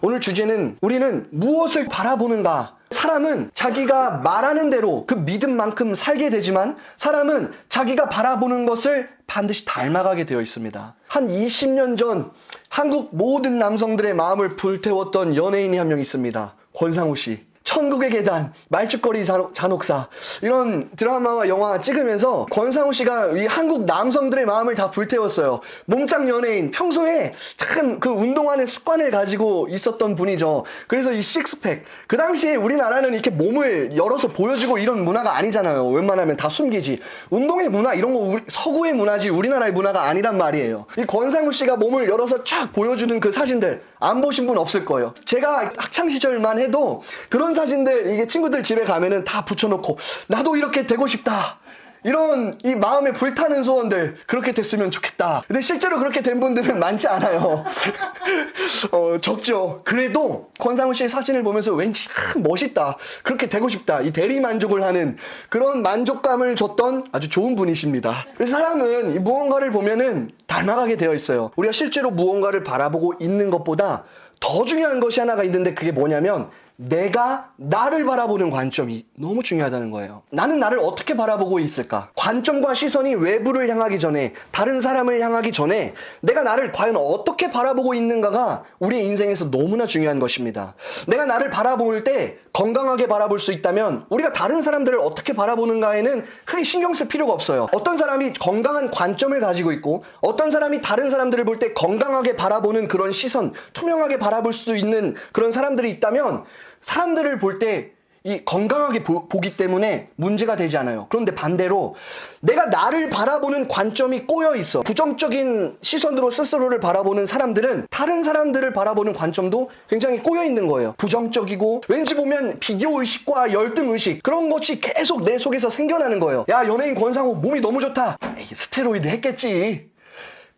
오늘 주제는 우리는 무엇을 바라보는가? 사람은 자기가 말하는 대로 그 믿음만큼 살게 되지만 사람은 자기가 바라보는 것을 반드시 닮아가게 되어 있습니다. 한 20년 전 한국 모든 남성들의 마음을 불태웠던 연예인이 한 명 있습니다. 권상우 씨. 천국의 계단, 말죽거리 잔- 잔혹사 이런 드라마와 영화 찍으면서 권상우 씨가 이 한국 남성들의 마음을 다 불태웠어요. 몸짱 연예인 평소에 참 그 운동하는 습관을 가지고 있었던 분이죠. 그래서 이 식스팩 그 당시에 우리나라는 이렇게 몸을 열어서 보여주고 이런 문화가 아니잖아요. 웬만하면 다 숨기지. 운동의 문화 이런 거 우리- 서구의 문화지 우리나라의 문화가 아니란 말이에요. 이 권상우 씨가 몸을 열어서 쫙 보여주는 그 사진들 안 보신 분 없을 거예요. 제가 학창 시절만 해도 그런 사진들 이게 친구들 집에 가면은 다 붙여놓고 나도 이렇게 되고 싶다. 이런 이 마음에 불타는 소원들 그렇게 됐으면 좋겠다. 근데 실제로 그렇게 된 분들은 많지 않아요. 어, 적죠. 그래도 권상우 씨의 사진을 보면서 왠지 참 멋있다. 그렇게 되고 싶다. 이 대리 만족을 하는 그런 만족감을 줬던 아주 좋은 분이십니다. 그래서 사람은 이 무언가를 보면은 닮아가게 되어 있어요. 우리가 실제로 무언가를 바라보고 있는 것보다 더 중요한 것이 하나가 있는데 그게 뭐냐면 내가 나를 바라보는 관점이 너무 중요하다는 거예요. 나는 나를 어떻게 바라보고 있을까? 관점과 시선이 외부를 향하기 전에, 다른 사람을 향하기 전에, 내가 나를 과연 어떻게 바라보고 있는가가 우리의 인생에서 너무나 중요한 것입니다. 내가 나를 바라볼 때 건강하게 바라볼 수 있다면, 우리가 다른 사람들을 어떻게 바라보는가에는 크게 신경 쓸 필요가 없어요. 어떤 사람이 건강한 관점을 가지고 있고, 어떤 사람이 다른 사람들을 볼 때 건강하게 바라보는 그런 시선, 투명하게 바라볼 수 있는 그런 사람들이 있다면, 사람들을 볼때 이 건강하게 보, 기 때문에 문제가 되지 않아요. 그런데 반대로 내가 나를 바라보는 관점이 꼬여 있어. 부정적인 시선으로 스스로를 바라보는 사람들은 다른 사람들을 바라보는 관점도 굉장히 꼬여 있는 거예요. 부정적이고 왠지 보면 비교 의식과 열등 의식 그런 것이 계속 내 속에서 생겨나는 거예요. 야 연예인 권상우 몸이 너무 좋다. 에이, 스테로이드 했겠지.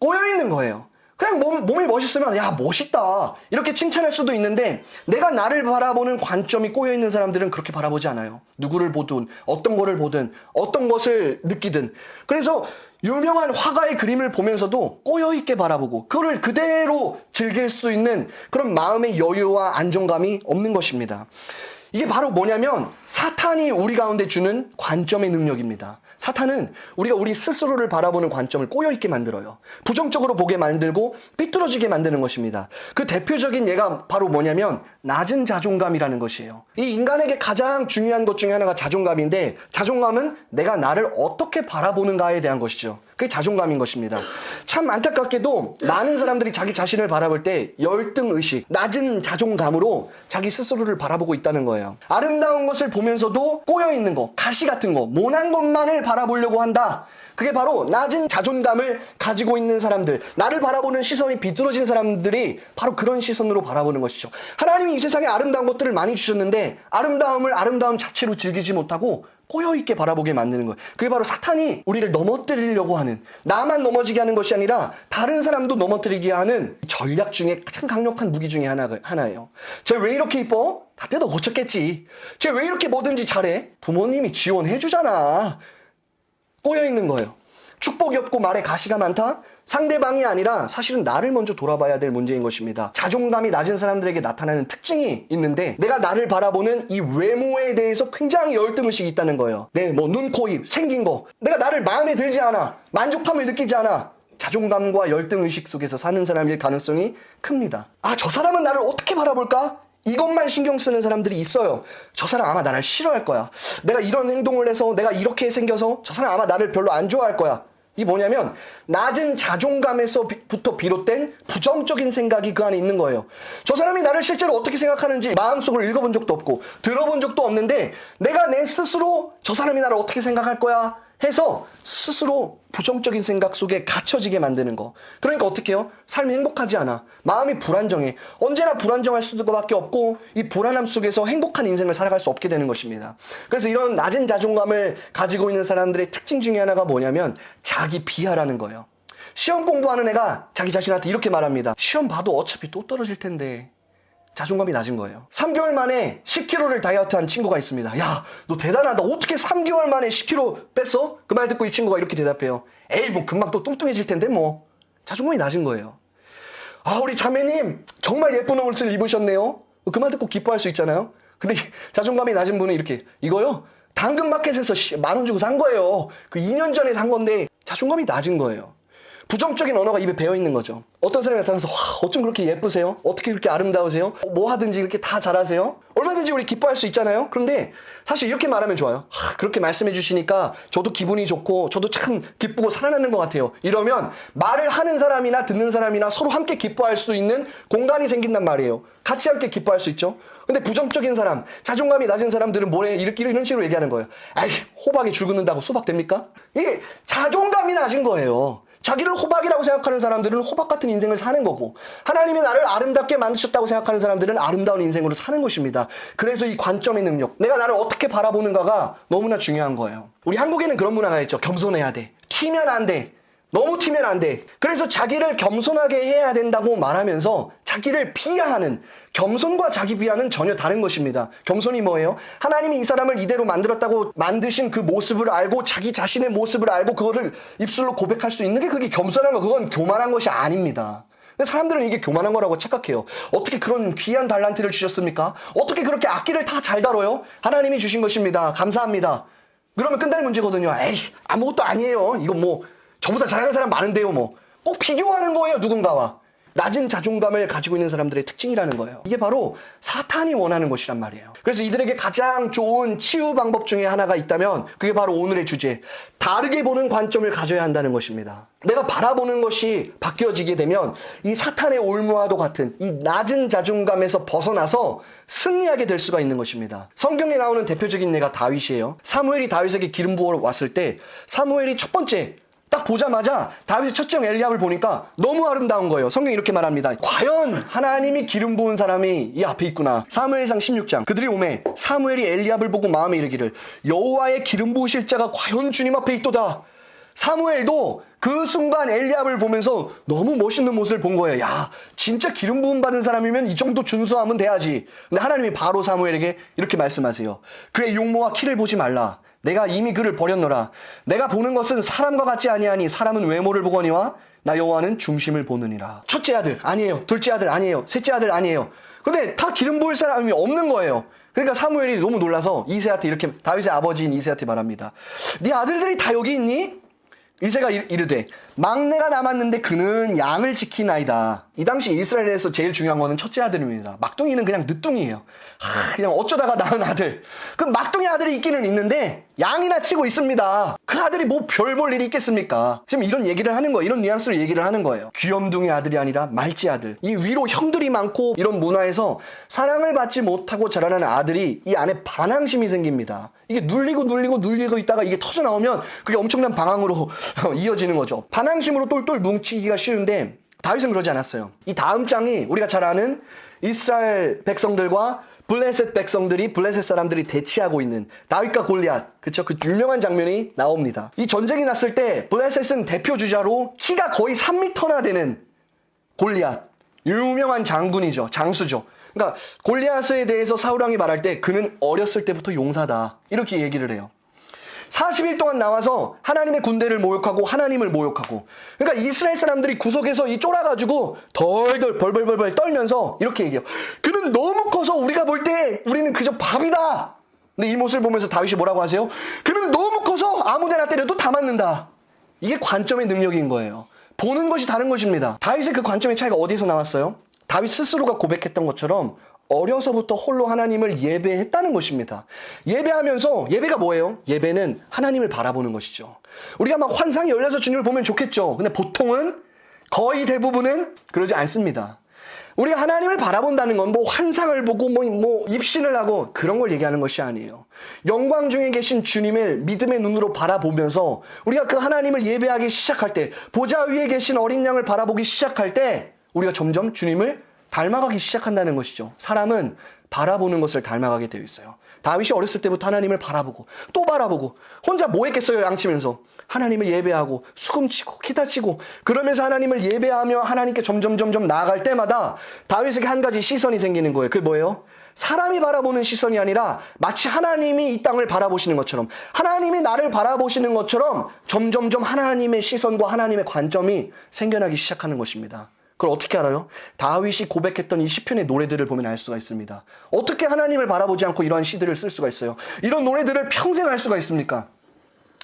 꼬여 있는 거예요. 그냥 몸, 몸이 멋있으면 야 멋있다 이렇게 칭찬할 수도 있는데 내가 나를 바라보는 관점이 꼬여 있는 사람들은 그렇게 바라보지 않아요. 누구를 보든 어떤 거를 보든 어떤 것을 느끼든 그래서 유명한 화가의 그림을 보면서도 꼬여 있게 바라보고 그거를 그대로 즐길 수 있는 그런 마음의 여유와 안정감이 없는 것입니다. 이게 바로 뭐냐면 사탄이 우리 가운데 주는 관점의 능력입니다. 사탄은 우리가 우리 스스로를 바라보는 관점을 꼬여있게 만들어요. 부정적으로 보게 만들고 삐뚤어지게 만드는 것입니다. 그 대표적인 예가 바로 뭐냐면 낮은 자존감이라는 것이에요. 이 인간에게 가장 중요한 것 중에 하나가 자존감인데 자존감은 내가 나를 어떻게 바라보는가에 대한 것이죠. 그게 자존감인 것입니다. 참 안타깝게도 많은 사람들이 자기 자신을 바라볼 때 열등 의식, 낮은 자존감으로 자기 스스로를 바라보고 있다는 거예요. 아름다운 것을 보면서도 꼬여 있는 거, 가시 같은 거, 모난 것만을 바라보려고 한다. 그게 바로 낮은 자존감을 가지고 있는 사람들, 나를 바라보는 시선이 비뚤어진 사람들이 바로 그런 시선으로 바라보는 것이죠. 하나님이 이 세상에 아름다운 것들을 많이 주셨는데 아름다움을 아름다움 자체로 즐기지 못하고 꼬여있게 바라보게 만드는 거예요. 그게 바로 사탄이 우리를 넘어뜨리려고 하는, 나만 넘어지게 하는 것이 아니라 다른 사람도 넘어뜨리게 하는 전략 중에 가장 강력한 무기 중에 하나, 하나예요. 쟤 왜 이렇게 이뻐? 다 뜯어 고쳤겠지. 쟤 왜 이렇게 뭐든지 잘해? 부모님이 지원해주잖아. 꼬여있는 거예요. 축복이 없고 말에 가시가 많다? 상대방이 아니라 사실은 나를 먼저 돌아봐야 될 문제인 것입니다. 자존감이 낮은 사람들에게 나타나는 특징이 있는데 내가 나를 바라보는 이 외모에 대해서 굉장히 열등의식이 있다는 거예요. 내 뭐 눈, 코, 입, 생긴 거. 내가 나를 마음에 들지 않아. 만족함을 느끼지 않아. 자존감과 열등의식 속에서 사는 사람일 가능성이 큽니다. 아, 저 사람은 나를 어떻게 바라볼까? 이것만 신경 쓰는 사람들이 있어요. 저 사람 아마 나를 싫어할 거야. 내가 이런 행동을 해서 내가 이렇게 생겨서 저 사람 아마 나를 별로 안 좋아할 거야. 이 뭐냐면 낮은 자존감에서부터 비롯된 부정적인 생각이 그 안에 있는 거예요. 저 사람이 나를 실제로 어떻게 생각하는지 마음속을 읽어본 적도 없고 들어본 적도 없는데 내가 내 스스로 저 사람이 나를 어떻게 생각할 거야 해서 스스로 부정적인 생각 속에 갇혀지게 만드는 거. 그러니까 어떻게 해요? 삶이 행복하지 않아. 마음이 불안정해. 언제나 불안정할 수밖에 없고 이 불안함 속에서 행복한 인생을 살아갈 수 없게 되는 것입니다. 그래서 이런 낮은 자존감을 가지고 있는 사람들의 특징 중에 하나가 뭐냐면 자기 비하라는 거예요. 시험 공부하는 애가 자기 자신한테 이렇게 말합니다. 시험 봐도 어차피 또 떨어질 텐데. 자존감이 낮은 거예요. 3개월 만에 10kg를 다이어트한 친구가 있습니다. 야, 너 대단하다. 어떻게 3개월 만에 10kg 뺐어? 그 말 듣고 이 친구가 이렇게 대답해요. 에이, 뭐 금방 또 뚱뚱해질 텐데 뭐. 자존감이 낮은 거예요. 아, 우리 자매님, 정말 예쁜 옷을 입으셨네요. 그 말 듣고 기뻐할 수 있잖아요. 근데 자존감이 낮은 분은 이렇게, 이거요? 당근마켓에서 만 원 주고 산 거예요. 그 2년 전에 산 건데 자존감이 낮은 거예요. 부정적인 언어가 입에 배어 있는 거죠. 어떤 사람이 나타나서 와, 어쩜 그렇게 예쁘세요? 어떻게 그렇게 아름다우세요? 뭐 하든지 이렇게 다 잘하세요? 얼마든지 우리 기뻐할 수 있잖아요. 그런데 사실 이렇게 말하면 좋아요. 하, 그렇게 말씀해 주시니까 저도 기분이 좋고 저도 참 기쁘고 살아나는 것 같아요. 이러면 말을 하는 사람이나 듣는 사람이나 서로 함께 기뻐할 수 있는 공간이 생긴단 말이에요. 같이 함께 기뻐할 수 있죠. 근데 부정적인 사람, 자존감이 낮은 사람들은 뭐래? 이렇게 이런 식으로 얘기하는 거예요. 아이, 호박이 줄 긋는다고 수박 됩니까? 이게 자존감이 낮은 거예요. 자기를 호박이라고 생각하는 사람들은 호박 같은 인생을 사는 거고 하나님이 나를 아름답게 만드셨다고 생각하는 사람들은 아름다운 인생으로 사는 것입니다. 그래서 이 관점의 능력, 내가 나를 어떻게 바라보는가가 너무나 중요한 거예요. 우리 한국에는 그런 문화가 있죠. 겸손해야 돼. 튀면 안 돼. 너무 튀면 안 돼. 그래서 자기를 겸손하게 해야 된다고 말하면서 자기를 비하하는 겸손과 자기 비하는 전혀 다른 것입니다. 겸손이 뭐예요? 하나님이 이 사람을 이대로 만들었다고 만드신 그 모습을 알고 자기 자신의 모습을 알고 그거를 입술로 고백할 수 있는 게 그게 겸손한 거, 그건 교만한 것이 아닙니다. 근데 사람들은 이게 교만한 거라고 착각해요. 어떻게 그런 귀한 달란트를 주셨습니까? 어떻게 그렇게 악기를 다 잘 다뤄요? 하나님이 주신 것입니다. 감사합니다. 그러면 끝날 문제거든요. 에이, 아무것도 아니에요. 이거 뭐, 저보다 잘하는 사람 많은데요, 뭐. 꼭 비교하는 거예요, 누군가와. 낮은 자존감을 가지고 있는 사람들의 특징이라는 거예요. 이게 바로 사탄이 원하는 것이란 말이에요. 그래서 이들에게 가장 좋은 치유 방법 중에 하나가 있다면 그게 바로 오늘의 주제. 다르게 보는 관점을 가져야 한다는 것입니다. 내가 바라보는 것이 바뀌어지게 되면 이 사탄의 올무와도 같은 이 낮은 자존감에서 벗어나서 승리하게 될 수가 있는 것입니다. 성경에 나오는 대표적인 예가 다윗이에요. 사무엘이 다윗에게 기름 부어 왔을 때 사무엘이 첫 번째 딱 보자마자 다윗의 첫째 형 엘리압을 보니까 너무 아름다운 거예요. 성경이 이렇게 말합니다. 과연 하나님이 기름 부은 사람이 이 앞에 있구나. 사무엘상 16장. 그들이 오매 사무엘이 엘리압을 보고 마음에 이르기를 여호와의 기름 부으실 자가 과연 주님 앞에 있도다. 사무엘도 그 순간 엘리압을 보면서 너무 멋있는 모습을 본 거예요. 야, 진짜 기름 부음 받은 사람이면 이 정도 준수하면 돼야지. 근데 하나님이 바로 사무엘에게 이렇게 말씀하세요. 그의 용모와 키를 보지 말라. 내가 이미 그를 버렸노라. 내가 보는 것은 사람과 같지 아니하니 사람은 외모를 보거니와 나 여호와는 중심을 보느니라. 첫째 아들 아니에요. 둘째 아들 아니에요. 셋째 아들 아니에요. 근데 다 기름 부을 사람이 없는 거예요. 그러니까 사무엘이 너무 놀라서 이세한테 이렇게 다윗의 아버지인 이세한테 말합니다. 네 아들들이 다 여기 있니? 이세가 이- 이르되 막내가 남았는데 그는 양을 지키나이다. 이 당시 이스라엘에서 제일 중요한 거는 첫째 아들입니다. 막둥이는 그냥 늦둥이에요. 하, 그냥 어쩌다가 낳은 아들. 그 막둥이 아들이 있기는 있는데 양이나 치고 있습니다. 그 아들이 뭐 별 볼 일이 있겠습니까? 지금 이런 얘기를 하는 거예요. 이런 뉘앙스로 얘기를 하는 거예요. 귀염둥이 아들이 아니라 말지 아들. 이 위로 형들이 많고 이런 문화에서 사랑을 받지 못하고 자라나는 아들이 이 안에 반항심이 생깁니다. 이게 눌리고 눌리고 눌리고 있다가 이게 터져 나오면 그게 엄청난 방황으로 이어지는 거죠. 반항심으로 똘똘 뭉치기가 쉬운데 다윗은 그러지 않았어요. 이 다음 장이 우리가 잘 아는 이스라엘 백성들과 블레셋 백성들이 블레셋 사람들이 대치하고 있는 다윗과 골리앗 그쵸 그 유명한 장면이 나옵니다. 이 전쟁이 났을 때 블레셋은 대표 주자로 키가 거의 3미터나 되는 골리앗 유명한 장군이죠 장수죠. 그러니까 골리앗에 대해서 사울 왕이 말할 때 그는 어렸을 때부터 용사다 이렇게 얘기를 해요. 40일 동안 나와서 하나님의 군대를 모욕하고 하나님을 모욕하고 그러니까 이스라엘 사람들이 구석에서 이 쫄아가지고 덜덜 벌벌벌벌 떨면서 이렇게 얘기해요. 그는 너무 커서 우리가 볼 때 우리는 그저 밥이다. 근데 이 모습을 보면서 다윗이 뭐라고 하세요? 그는 너무 커서 아무데나 때려도 다 맞는다. 이게 관점의 능력인 거예요. 보는 것이 다른 것입니다. 다윗의 그 관점의 차이가 어디서 나왔어요? 다윗 스스로가 고백했던 것처럼 어려서부터 홀로 하나님을 예배했다는 것입니다. 예배하면서 예배가 뭐예요? 예배는 하나님을 바라보는 것이죠. 우리가 막 환상이 열려서 주님을 보면 좋겠죠. 근데 보통은 거의 대부분은 그러지 않습니다. 우리가 하나님을 바라본다는 건 뭐 환상을 보고 뭐, 뭐 입신을 하고 그런 걸 얘기하는 것이 아니에요. 영광 중에 계신 주님을 믿음의 눈으로 바라보면서 우리가 그 하나님을 예배하기 시작할 때 보좌 위에 계신 어린 양을 바라보기 시작할 때 우리가 점점 주님을 닮아가기 시작한다는 것이죠. 사람은 바라보는 것을 닮아가게 되어 있어요. 다윗이 어렸을 때부터 하나님을 바라보고 또 바라보고 혼자 뭐 했겠어요 양치면서 하나님을 예배하고 수금치고 기타치고 그러면서 하나님을 예배하며 하나님께 점점 점점 나아갈 때마다 다윗에게 한 가지 시선이 생기는 거예요. 그게 뭐예요? 사람이 바라보는 시선이 아니라 마치 하나님이 이 땅을 바라보시는 것처럼 하나님이 나를 바라보시는 것처럼 점점점 하나님의 시선과 하나님의 관점이 생겨나기 시작하는 것입니다. 그걸 어떻게 알아요? 다윗이 고백했던 이 시편의 노래들을 보면 알 수가 있습니다. 어떻게 하나님을 바라보지 않고 이러한 시들을 쓸 수가 있어요? 이런 노래들을 평생 할 수가 있습니까?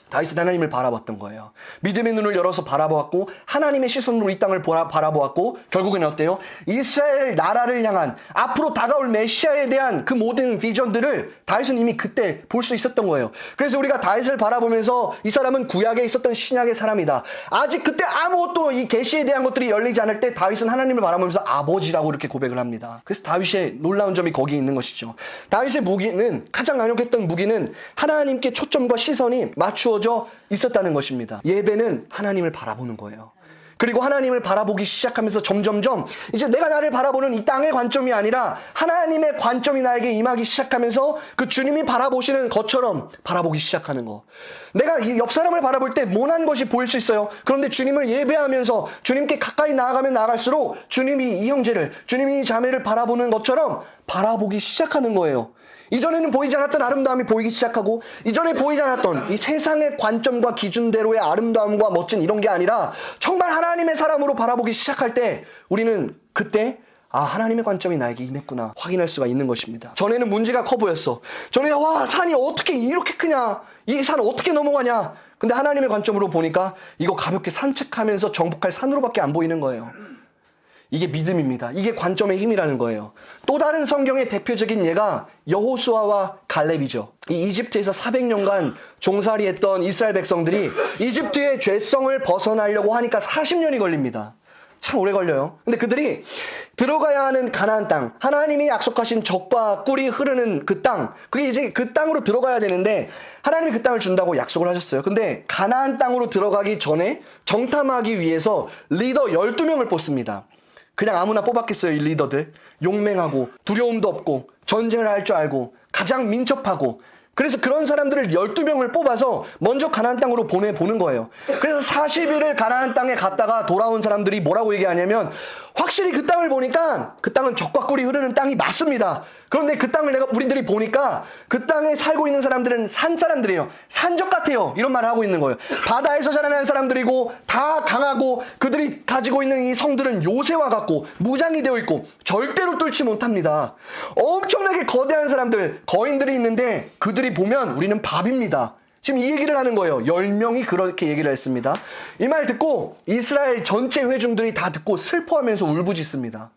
다윗은 하나님을 바라봤던 거예요. 믿음의 눈을 열어서 바라보았고 하나님의 시선으로 이 땅을 보라- 바라보았고 결국엔 어때요? 이스라엘 나라를 향한 앞으로 다가올 메시아에 대한 그 모든 비전들을 다윗은 이미 그때 볼 수 있었던 거예요. 그래서 우리가 다윗을 바라보면서 이 사람은 구약에 있었던 신약의 사람이다. 아직 그때 아무것도 이 계시에 대한 것들이 열리지 않을 때 다윗은 하나님을 바라보면서 아버지라고 이렇게 고백을 합니다. 그래서 다윗의 놀라운 점이 거기에 있는 것이죠. 다윗의 무기는 가장 강력했던 무기는 하나님께 초점과 시선이 맞추 어져 있었다는 것입니다. 예배는 하나님을 바라보는 거예요. 그리고 하나님을 바라보기 시작하면서 점점점 이제 내가 나를 바라보는 이 땅의 관점이 아니라 하나님의 관점이 나에게 임하기 시작하면서 그 주님이 바라보시는 것처럼 바라보기 시작하는 거. 내가 이 옆 사람을 바라볼 때 모난 것이 보일 수 있어요. 그런데 주님을 예배하면서 주님께 가까이 나아가면 나아갈수록 주님이 이 형제를, 주님이 이 자매를 바라보는 것처럼 바라보기 시작하는 거예요. 이전에는 보이지 않았던 아름다움이 보이기 시작하고 이전에 보이지 않았던 이 세상의 관점과 기준대로의 아름다움과 멋진 이런 게 아니라 정말 하나님의 사람으로 바라보기 시작할 때 우리는 그때 아 하나님의 관점이 나에게 임했구나 확인할 수가 있는 것입니다. 전에는 문제가 커 보였어. 전에는 와 산이 어떻게 이렇게 크냐 이 산 어떻게 넘어가냐 근데 하나님의 관점으로 보니까 이거 가볍게 산책하면서 정복할 산으로밖에 안 보이는 거예요. 이게 믿음입니다. 이게 관점의 힘이라는 거예요. 또 다른 성경의 대표적인 예가 여호수아와 갈렙이죠. 이 이집트에서 400년간 종살이했던 이스라엘 백성들이 이집트의 죄성을 벗어나려고 하니까 40년이 걸립니다. 참 오래 걸려요. 근데 그들이 들어가야 하는 가나안 땅, 하나님이 약속하신 적과 꿀이 흐르는 그 땅, 그게 이제 그 땅으로 들어가야 되는데 하나님이 그 땅을 준다고 약속을 하셨어요. 근데 가나안 땅으로 들어가기 전에 정탐하기 위해서 리더 12명을 뽑습니다. 그냥 아무나 뽑았겠어요, 이 리더들. 용맹하고, 두려움도 없고, 전쟁을 할 줄 알고, 가장 민첩하고, 그래서 그런 사람들을 12명을 뽑아서 먼저 가나안 땅으로 보내보는 거예요. 그래서 40일을 가나안 땅에 갔다가 돌아온 사람들이 뭐라고 얘기하냐면, 확실히 그 땅을 보니까 그 땅은 적과 꿀이 흐르는 땅이 맞습니다. 그런데 그 땅을 내가 우리들이 보니까 그 땅에 살고 있는 사람들은 산 사람들이에요. 산적 같아요. 이런 말을 하고 있는 거예요. 바다에서 자라난 사람들이고 다 강하고 그들이 가지고 있는 이 성들은 요새와 같고 무장이 되어 있고 절대로 뚫지 못합니다. 엄청나게 거대한 사람들, 거인들이 있는데 그들이 보면 우리는 밥입니다. 지금 이 얘기를 하는 거예요. 10명이 그렇게 얘기를 했습니다. 이 말 듣고 이스라엘 전체 회중들이 다 듣고 슬퍼하면서 울부짖습니다.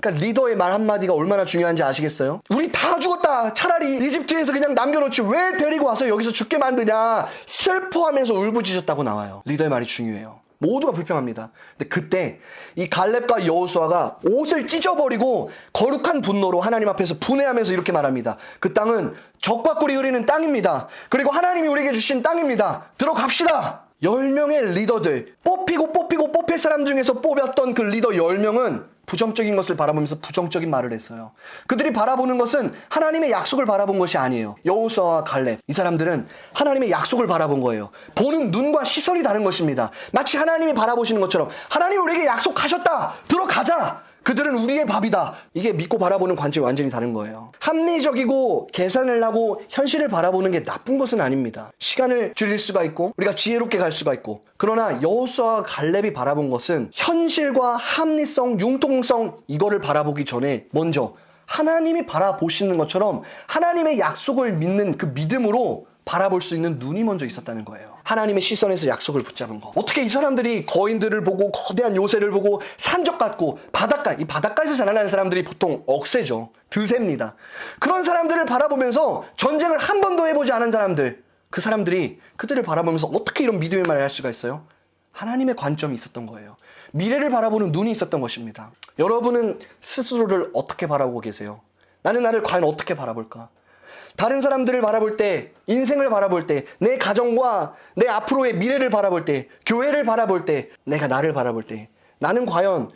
그러니까 리더의 말 한마디가 얼마나 중요한지 아시겠어요? 우리 다 죽었다. 차라리 이집트에서 그냥 남겨놓지 왜 데리고 와서 여기서 죽게 만드냐. 슬퍼하면서 울부짖었다고 나와요. 리더의 말이 중요해요. 모두가 불평합니다. 근데 그때 이 갈렙과 여호수아가 옷을 찢어버리고 거룩한 분노로 하나님 앞에서 분해하면서 이렇게 말합니다. 그 땅은 적과 꿀이 흐르는 땅입니다. 그리고 하나님이 우리에게 주신 땅입니다. 들어갑시다. 10명의 리더들, 뽑히고 뽑히고 뽑힐 사람 중에서 뽑았던 그 리더 10명은 부정적인 것을 바라보면서 부정적인 말을 했어요. 그들이 바라보는 것은 하나님의 약속을 바라본 것이 아니에요. 여호수아와 갈렙 이 사람들은 하나님의 약속을 바라본 거예요. 보는 눈과 시선이 다른 것입니다. 마치 하나님이 바라보시는 것처럼 하나님 우리에게 약속하셨다. 들어가자. 그들은 우리의 밥이다. 이게 믿고 바라보는 관점이 완전히 다른 거예요. 합리적이고 계산을 하고 현실을 바라보는 게 나쁜 것은 아닙니다. 시간을 줄일 수가 있고 우리가 지혜롭게 갈 수가 있고 그러나 여호수아와 갈렙이 바라본 것은 현실과 합리성, 융통성 이거를 바라보기 전에 먼저 하나님이 바라보시는 것처럼 하나님의 약속을 믿는 그 믿음으로 바라볼 수 있는 눈이 먼저 있었다는 거예요. 하나님의 시선에서 약속을 붙잡은 거. 어떻게 이 사람들이 거인들을 보고 거대한 요새를 보고 산적 같고 바닷가, 이 바닷가에서 자라나는 사람들이 보통 억세죠. 드셉니다. 그런 사람들을 바라보면서 전쟁을 한 번도 해보지 않은 사람들, 그 사람들이 그들을 바라보면서 어떻게 이런 믿음의 말을 할 수가 있어요? 하나님의 관점이 있었던 거예요. 미래를 바라보는 눈이 있었던 것입니다. 여러분은 스스로를 어떻게 바라보고 계세요? 나는 나를 과연 어떻게 바라볼까? 다른 사람들을 바라볼 때, 인생을 바라볼 때, 내 가정과 내 앞으로의 미래를 바라볼 때, 교회를 바라볼 때, 내가 나를 바라볼 때, 나는 과연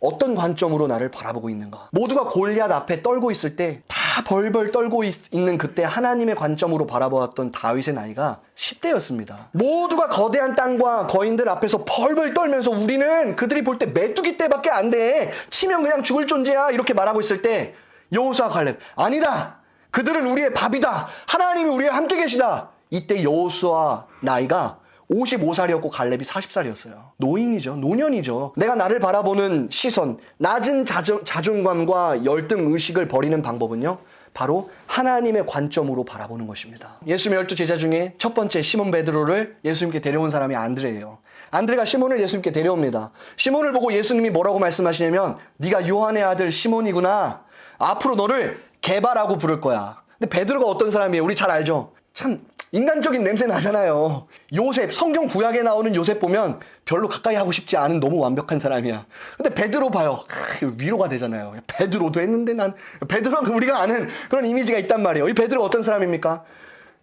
어떤 관점으로 나를 바라보고 있는가? 모두가 골리앗 앞에 떨고 있을 때, 다 벌벌 떨고 있, 는 그때 하나님의 관점으로 바라보았던 다윗의 나이가 10대였습니다. 모두가 거대한 땅과 거인들 앞에서 벌벌 떨면서 우리는 그들이 볼 때 메뚜기 떼밖에 안 돼. 치면 그냥 죽을 존재야. 이렇게 말하고 있을 때, 여호수아 갈렙, 아니다! 그들은 우리의 밥이다. 하나님이 우리와 함께 계시다. 이때 여호수아 나이가 55살이었고 갈렙이 40살이었어요. 노인이죠. 노년이죠. 내가 나를 바라보는 시선, 낮은 자존, 자존감과 열등 의식을 버리는 방법은요. 바로 하나님의 관점으로 바라보는 것입니다. 예수님의 열두 제자 중에 첫 번째 시몬 베드로를 예수님께 데려온 사람이 안드레예요. 안드레가 시몬을 예수님께 데려옵니다. 시몬을 보고 예수님이 뭐라고 말씀하시냐면 네가 요한의 아들 시몬이구나. 앞으로 너를 개바라고 부를 거야. 근데 베드로가 어떤 사람이에요? 우리 잘 알죠? 참 인간적인 냄새 나잖아요. 요셉, 성경 구약에 나오는 요셉 보면 별로 가까이 하고 싶지 않은 너무 완벽한 사람이야. 근데 베드로 봐요. 크, 위로가 되잖아요. 베드로도 했는데 난 베드로는 우리가 아는 그런 이미지가 있단 말이에요. 이 베드로 어떤 사람입니까?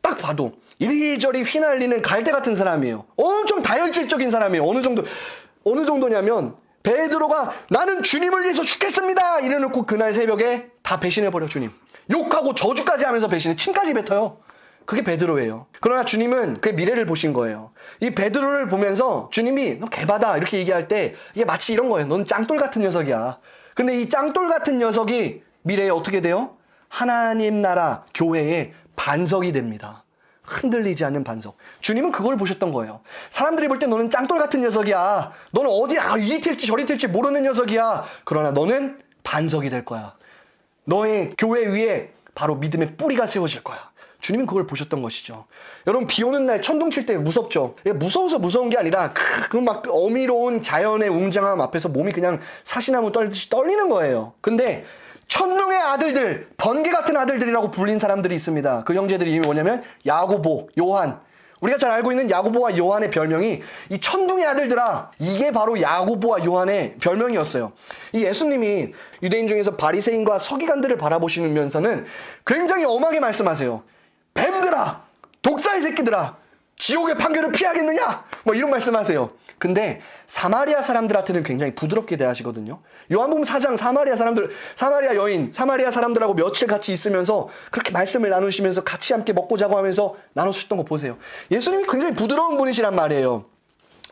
딱 봐도 이리저리 휘날리는 갈대 같은 사람이에요. 엄청 다혈질적인 사람이에요. 어느 정도 어느 정도냐면 베드로가 나는 주님을 위해서 죽겠습니다. 이래놓고 그날 새벽에 다 배신해버려 주님. 욕하고 저주까지 하면서 배신해 침까지 뱉어요. 그게 베드로예요. 그러나 주님은 그의 미래를 보신 거예요. 이 베드로를 보면서 주님이 너 개바다 이렇게 얘기할 때 이게 마치 이런 거예요. 넌 짱돌 같은 녀석이야. 근데 이 짱돌 같은 녀석이 미래에 어떻게 돼요? 하나님 나라 교회의 반석이 됩니다. 흔들리지 않는 반석. 주님은 그걸 보셨던 거예요. 사람들이 볼 때 너는 짱돌 같은 녀석이야. 너는 어디 아, 이리 튈지 저리 튈지 모르는 녀석이야. 그러나 너는 반석이 될 거야. 너의 교회 위에 바로 믿음의 뿌리가 세워질 거야. 주님은 그걸 보셨던 것이죠. 여러분 비 오는 날 천둥 칠 때 무섭죠. 이게 무서워서 무서운 게 아니라 그막 어미로운 자연의 웅장함 앞에서 몸이 그냥 사시나무 떨듯이 떨리는 거예요. 근데 천둥의 아들들, 번개 같은 아들들이라고 불린 사람들이 있습니다. 그 형제들이 이름이 뭐냐면 야고보, 요한. 우리가 잘 알고 있는 야고보와 요한의 별명이 이 천둥의 아들들아 이게 바로 야고보와 요한의 별명이었어요. 이 예수님이 유대인 중에서 바리새인과 서기관들을 바라보시면서는 굉장히 엄하게 말씀하세요. 뱀들아, 독사의 새끼들아, 지옥의 판결을 피하겠느냐? 뭐 이런 말씀하세요. 근데 사마리아 사람들한테는 굉장히 부드럽게 대하시거든요. 요한복음 4장 사마리아 사람들, 사마리아 여인, 사마리아 사람들하고 며칠 같이 있으면서 그렇게 말씀을 나누시면서 같이 함께 먹고 자고 하면서 나누셨던 거 보세요. 예수님이 굉장히 부드러운 분이시란 말이에요.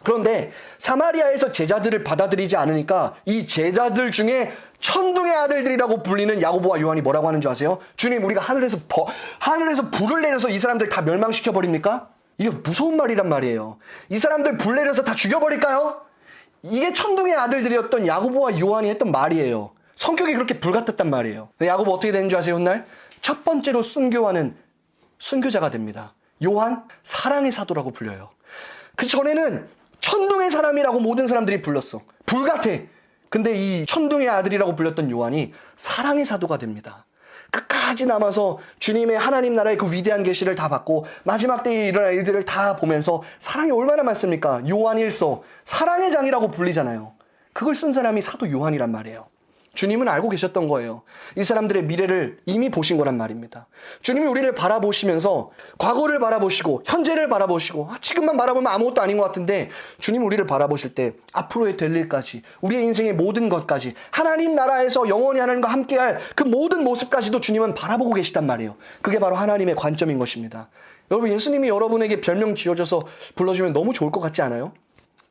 그런데 사마리아에서 제자들을 받아들이지 않으니까 이 제자들 중에 천둥의 아들들이라고 불리는 야고보와 요한이 뭐라고 하는 줄 아세요? 주님 우리가 하늘에서 버, 하늘에서 불을 내려서 이 사람들 다 멸망시켜 버립니까? 이게 무서운 말이란 말이에요. 이 사람들 불 내려서 다 죽여버릴까요? 이게 천둥의 아들들이었던 야고보와 요한이 했던 말이에요. 성격이 그렇게 불같았단 말이에요. 야고보 어떻게 되는 줄 아세요, 훗날? 첫 번째로 순교하는 순교자가 됩니다. 요한 사랑의 사도라고 불려요. 그 전에는 천둥의 사람이라고 모든 사람들이 불렀어. 불같아. 근데 이 천둥의 아들이라고 불렸던 요한이 사랑의 사도가 됩니다. 끝까지 남아서 주님의 하나님 나라의 그 위대한 계시를 다 받고 마지막 때에 일어날 일들을 다 보면서 사랑이 얼마나 많습니까? 요한 일서 사랑의 장이라고 불리잖아요. 그걸 쓴 사람이 사도 요한이란 말이에요. 주님은 알고 계셨던 거예요. 이 사람들의 미래를 이미 보신 거란 말입니다. 주님이 우리를 바라보시면서 과거를 바라보시고 현재를 바라보시고 아, 지금만 바라보면 아무것도 아닌 것 같은데 주님 우리를 바라보실 때 앞으로의 될 일까지 우리의 인생의 모든 것까지 하나님 나라에서 영원히 하나님과 함께할 그 모든 모습까지도 주님은 바라보고 계시단 말이에요. 그게 바로 하나님의 관점인 것입니다. 여러분 예수님이 여러분에게 별명 지어줘서 불러주면 너무 좋을 것 같지 않아요?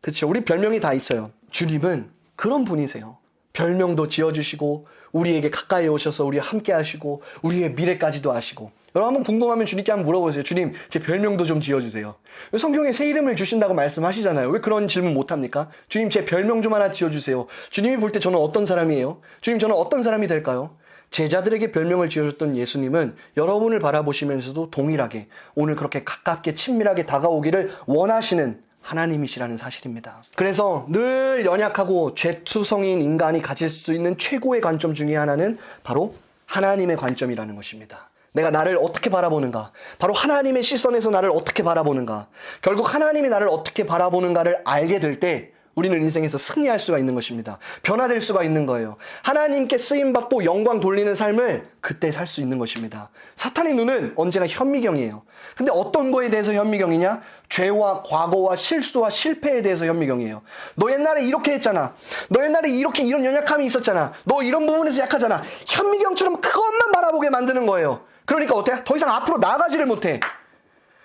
그렇죠. 우리 별명이 다 있어요. 주님은 그런 분이세요. 별명도 지어주시고 우리에게 가까이 오셔서 우리와 함께 하시고 우리의 미래까지도 아시고 여러분 한번 궁금하면 주님께 한번 물어보세요. 주님 제 별명도 좀 지어주세요. 성경에 새 이름을 주신다고 말씀하시잖아요. 왜 그런 질문 못합니까? 주님 제 별명 좀 하나 지어주세요. 주님이 볼 때 저는 어떤 사람이에요? 주님 저는 어떤 사람이 될까요? 제자들에게 별명을 지어줬던 예수님은 여러분을 바라보시면서도 동일하게 오늘 그렇게 가깝게 친밀하게 다가오기를 원하시는 하나님이시라는 사실입니다. 그래서 늘 연약하고 죄투성인 인간이 가질 수 있는 최고의 관점 중에 하나는 바로 하나님의 관점이라는 것입니다. 내가 나를 어떻게 바라보는가? 바로 하나님의 시선에서 나를 어떻게 바라보는가? 결국 하나님이 나를 어떻게 바라보는가를 알게 될 때 우리는 인생에서 승리할 수가 있는 것입니다. 변화될 수가 있는 거예요. 하나님께 쓰임받고 영광 돌리는 삶을 그때 살 수 있는 것입니다. 사탄의 눈은 언제나 현미경이에요. 근데 어떤 거에 대해서 현미경이냐? 죄와 과거와 실수와 실패에 대해서 현미경이에요. 너 옛날에 이렇게 했잖아. 너 옛날에 이렇게 이런 연약함이 있었잖아. 너 이런 부분에서 약하잖아. 현미경처럼 그것만 바라보게 만드는 거예요. 그러니까 어때? 더 이상 앞으로 나가지를 못해.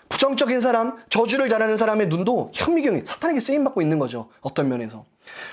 부정적인 사람, 저주를 잘하는 사람의 눈도 현미경이 사탄에게 쓰임받고 있는 거죠. 어떤 면에서.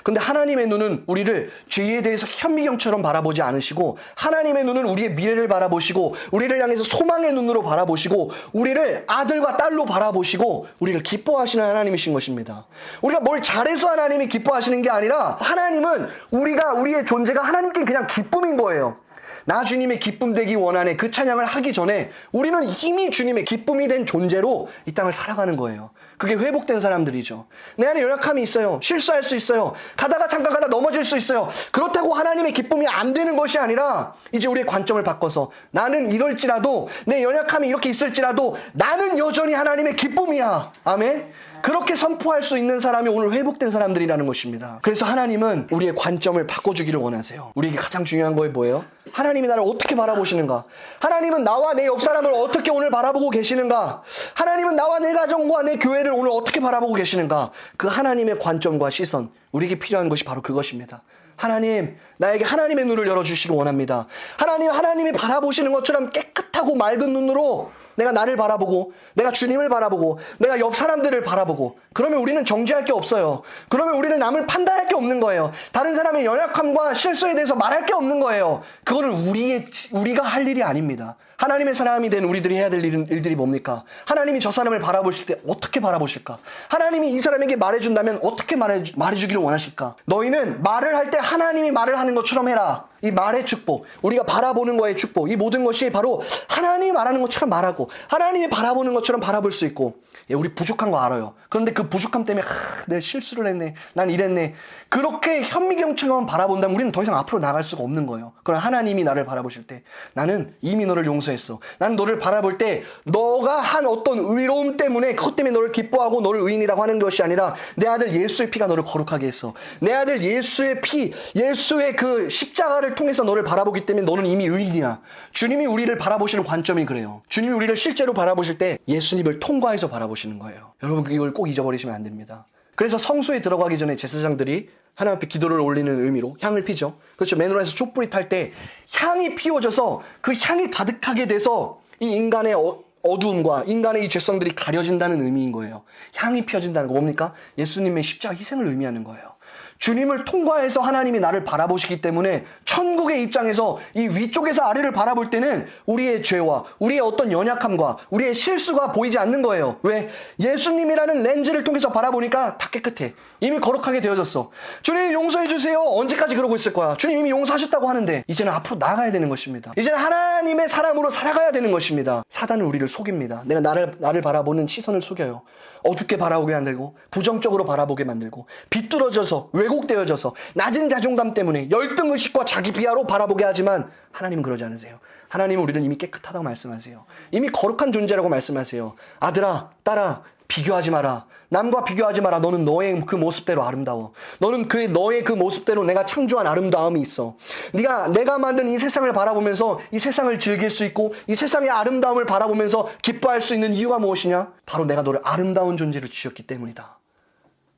근데 하나님의 눈은 우리를 죄에 대해서 현미경처럼 바라보지 않으시고 하나님의 눈은 우리의 미래를 바라보시고 우리를 향해서 소망의 눈으로 바라보시고 우리를 아들과 딸로 바라보시고 우리를 기뻐하시는 하나님이신 것입니다. 우리가 뭘 잘해서 하나님이 기뻐하시는 게 아니라 하나님은 우리가 우리의 존재가 하나님께 그냥 기쁨인 거예요. 나 주님의 기쁨 되기 원하네 그 찬양을 하기 전에 우리는 이미 주님의 기쁨이 된 존재로 이 땅을 살아가는 거예요. 그게 회복된 사람들이죠. 내 안에 연약함이 있어요. 실수할 수 있어요. 가다가 잠깐 가다 넘어질 수 있어요. 그렇다고 하나님의 기쁨이 안 되는 것이 아니라 이제 우리의 관점을 바꿔서 나는 이럴지라도 내 연약함이 이렇게 있을지라도 나는 여전히 하나님의 기쁨이야. 아멘. 그렇게 선포할 수 있는 사람이 오늘 회복된 사람들이라는 것입니다. 그래서 하나님은 우리의 관점을 바꿔주기를 원하세요. 우리에게 가장 중요한 거에 뭐예요? 하나님이 나를 어떻게 바라보시는가? 하나님은 나와 내 옆 사람을 어떻게 오늘 바라보고 계시는가? 하나님은 나와 내 가정과 내 교회를 오늘 어떻게 바라보고 계시는가? 그 하나님의 관점과 시선, 우리에게 필요한 것이 바로 그것입니다. 하나님, 나에게 하나님의 눈을 열어주시기 원합니다. 하나님, 하나님이 바라보시는 것처럼 깨끗하고 맑은 눈으로 내가 나를 바라보고, 내가 주님을 바라보고, 내가 옆 사람들을 바라보고, 그러면 우리는 정죄할 게 없어요. 그러면 우리는 남을 판단할 게 없는 거예요. 다른 사람의 연약함과 실수에 대해서 말할 게 없는 거예요. 그거는 우리의, 우리가 할 일이 아닙니다. 하나님의 사람이 된 우리들이 해야 될 일들이 뭡니까? 하나님이 저 사람을 바라보실 때 어떻게 바라보실까? 하나님이 이 사람에게 말해준다면 어떻게 말해, 말해주기를 원하실까? 너희는 말을 할 때 하나님이 말을 하는 것처럼 해라. 이 말의 축복, 우리가 바라보는 거의 축복, 이 모든 것이 바로 하나님이 말하는 것처럼 말하고, 하나님이 바라보는 것처럼 바라볼 수 있고, 예, 우리 부족한 거 알아요. 그런데 그 부족함 때문에, 하, 내가 실수를 했네. 난 이랬네. 그렇게 현미경처럼 바라본다면 우리는 더 이상 앞으로 나갈 수가 없는 거예요. 그러나 하나님이 나를 바라보실 때, 나는 이미 너를 용서했어. 난 너를 바라볼 때, 너가 한 어떤 의로움 때문에, 그것 때문에 너를 기뻐하고 너를 의인이라고 하는 것이 아니라, 내 아들 예수의 피가 너를 거룩하게 했어. 내 아들 예수의 피, 예수의 그 십자가를 통해서 너를 바라보기 때문에 너는 이미 의인이야. 주님이 우리를 바라보시는 관점이 그래요. 주님이 우리를 실제로 바라보실 때 예수님을 통과해서 바라보 시는 거예요. 여러분 이걸 꼭 잊어버리시면 안 됩니다. 그래서 성소에 들어가기 전에 제사장들이 하나님 앞에 기도를 올리는 의미로 향을 피죠. 그렇죠. 메노라에서 촛불이 탈 때 향이 피워져서 그 향이 가득하게 돼서 이 인간의 어, 어두움과 인간의 이 죄성들이 가려진다는 의미인 거예요. 향이 피어진다는 거 뭡니까? 예수님의 십자가 희생을 의미하는 거예요. 주님을 통과해서 하나님이 나를 바라보시기 때문에 천국의 입장에서 이 위쪽에서 아래를 바라볼 때는 우리의 죄와 우리의 어떤 연약함과 우리의 실수가 보이지 않는 거예요. 왜? 예수님이라는 렌즈를 통해서 바라보니까 다 깨끗해. 이미 거룩하게 되어졌어. 주님 용서해 주세요. 언제까지 그러고 있을 거야? 주님 이미 용서하셨다고 하는데 이제는 앞으로 나가야 되는 것입니다. 이제는 하나님의 사람으로 살아가야 되는 것입니다. 사단은 우리를 속입니다. 내가 나를 나를 바라보는 시선을 속여요. 어둡게 바라보게 만들고 부정적으로 바라보게 만들고 비뚤어져서 왜곡되어져서 낮은 자존감 때문에 열등 의식과 자기 비하로 바라보게 하지만 하나님은 그러지 않으세요. 하나님은 우리는 이미 깨끗하다고 말씀하세요. 이미 거룩한 존재라고 말씀하세요. 아들아, 딸아, 비교하지 마라. 남과 비교하지 마라. 너는 너의 그 모습대로 아름다워. 너는 그 너의 그 모습대로 내가 창조한 아름다움이 있어. 네가 내가 만든 이 세상을 바라보면서 이 세상을 즐길 수 있고 이 세상의 아름다움을 바라보면서 기뻐할 수 있는 이유가 무엇이냐? 바로 내가 너를 아름다운 존재로 지었기 때문이다.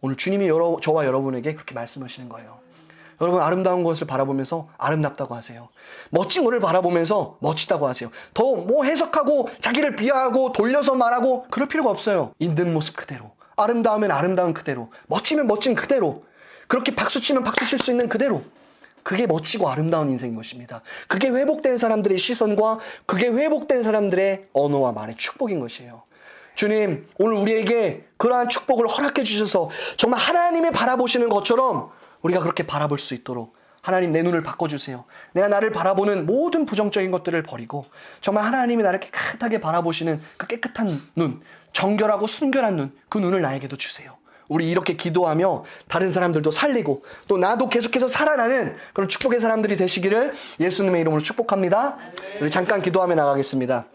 오늘 주님이 여러, 저와 여러분에게 그렇게 말씀하시는 거예요. 여러분 아름다운 것을 바라보면서 아름답다고 하세요. 멋진 것을 바라보면서 멋지다고 하세요. 더 뭐 해석하고 자기를 비하하고 돌려서 말하고 그럴 필요가 없어요. 있는 모습 그대로. 아름다우면 아름다운 그대로. 멋지면 멋진 그대로. 그렇게 박수 치면 박수 칠 수 있는 그대로. 그게 멋지고 아름다운 인생인 것입니다. 그게 회복된 사람들의 시선과 그게 회복된 사람들의 언어와 말의 축복인 것이에요. 주님, 오늘 우리에게 그러한 축복을 허락해 주셔서 정말 하나님의 바라보시는 것처럼 우리가 그렇게 바라볼 수 있도록 하나님 내 눈을 바꿔주세요. 내가 나를 바라보는 모든 부정적인 것들을 버리고 정말 하나님이 나를 깨끗하게 바라보시는 그 깨끗한 눈, 정결하고 순결한 눈, 그 눈을 나에게도 주세요. 우리 이렇게 기도하며 다른 사람들도 살리고 또 나도 계속해서 살아나는 그런 축복의 사람들이 되시기를 예수님의 이름으로 축복합니다. 우리 잠깐 기도하며 나가겠습니다.